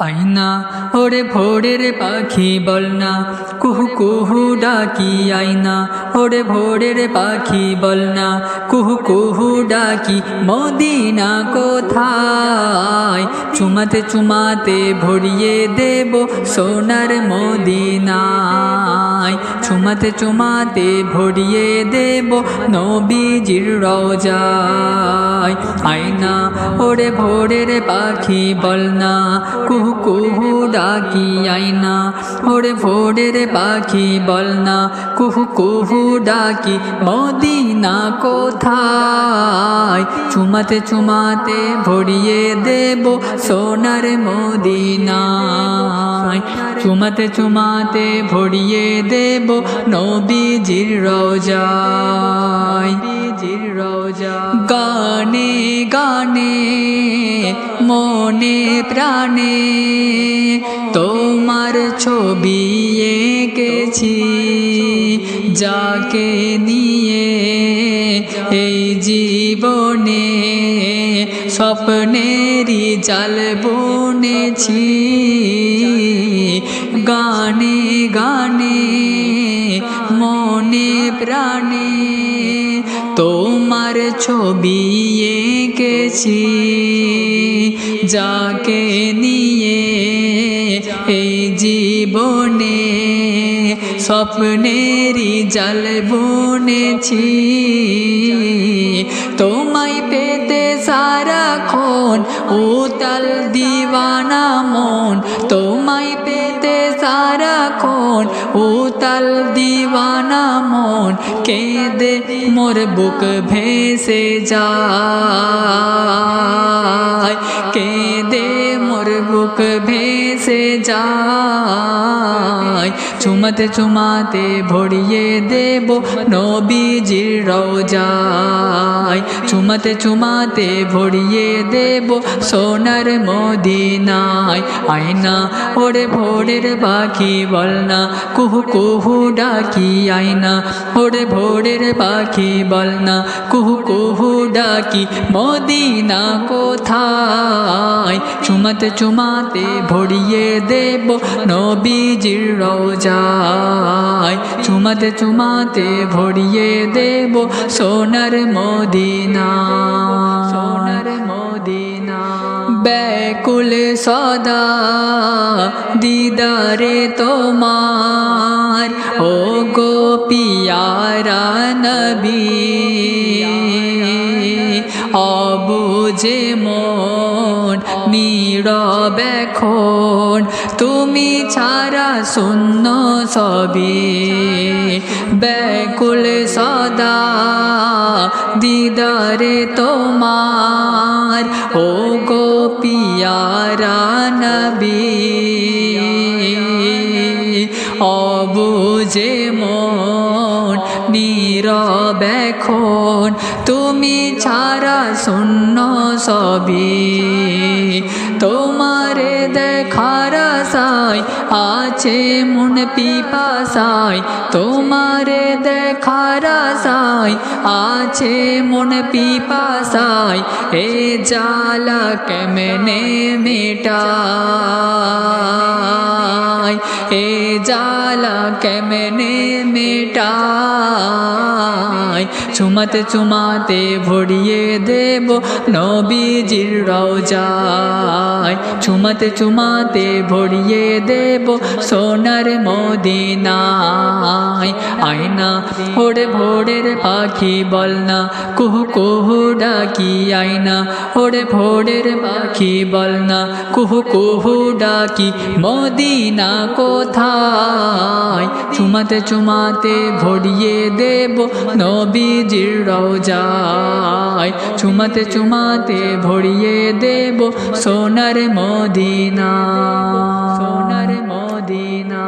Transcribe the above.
আইনা ওরে ভোরের পাখি বলনা কুহু কুহু ডাকি আইনা ওরে ভোরের পাখি বলনা কুহু কুহু ডাকি, মদিনা কোথায়? চুমাতে চুমাতে ভরিয়ে দেব সোনার মদিনায়। চুমাতে চুমাতে ভরিয়ে দেব নবীজির রওজায় আয়না। ওরে ভোরের পাখি বলনা কুহু কুহু ডাকি আয়না। ওরে ভোরের পাখি বলনা কুহু কুহু ডাকি, মদিনা কোথায়? চুমাতে চুমাতে ভরিয়ে দেব সোনার মদিনায়। চুমাতে চুমাতে ভরিয়ে দেব নবীজির রওজায় নবীজির রওজা গানে গানে, মনে প্রাণে তোমার ছবি এঁকেছি, যাকে নিয়ে এই জীবনে স্বপ্নেরই জাল বুনেছি। গানে গানে, মনে প্রাণে তোমার ছবি এঁকেছি, যাকে নিয়ে এই জীবনে স্বপ্নেরই জাল বুনেছি। তোমায় পেতে সারাক্ষণ উতাল দিওয়ানা মন, তোমায় সারাক্ষণ উতাল দিওয়ানা মন, কেঁদে মোর বুক ভেসে যায়। কেঁদে মোর বুক ভেসে যায়। চুমাতে চুমাতে ভরিয়ে দেব নবীজির রওজায় চুমাতে চুমাতে ভরিয়ে দেব সোনার মদিনায়। আয়না ওরে ভোরের পাখি বলনা কুহু কুহু ডাকি আয়না। ওরে ভোরের পাখি বলনা কুহু কুহু ডাকি মদিনা কোথায়? চুমাতে চুমাতে ভরিয়ে দেব নবীজির রওজায় চুমাতে চুমাতে ভরিয়ে দেব সোনার মদিনা। সোনার মদিনা। ব্যাকুল সদা, দিদারে তোমার। ও গো পিয়ারা নবী, অবুঝে মন নীরব এখন তুমি ছাড়া শূন্য সবে ব্যাকুল সদা, দিদারে তোমার ও গো পিয়ারা নবী। অবুঝে মন, নীরব এখন তুমি ছাড়া শূন্য সবে তোমারে দেখার আশায় আছে মন পিপাসায়। তোমারে দেখার আশায় আছে মন পিপাসায়। এ জালা কেমনে মেটায়? এ জালা কেমনে মেটায়? চুমাতে চুমাতে ভরিয়ে দেব, নবীজির রওজায়। চুমাতে চুমাতে ভরিয়ে দেব সোনার মদিনায়। আয়না ওরে ভোরের পাখি বলনা কুহু কুহু ডাকি আয়না। ওরে ভোরের পাখি বলনা কুহু কুহু ডাকি মদিনা কোথায়? চুমাতে চুমাতে ভরিয়ে দেব নবীজির রওজায় চুমাতে চুমাতে ভরিয়ে দেব সোনার মদিনা। সোনার মদিনা।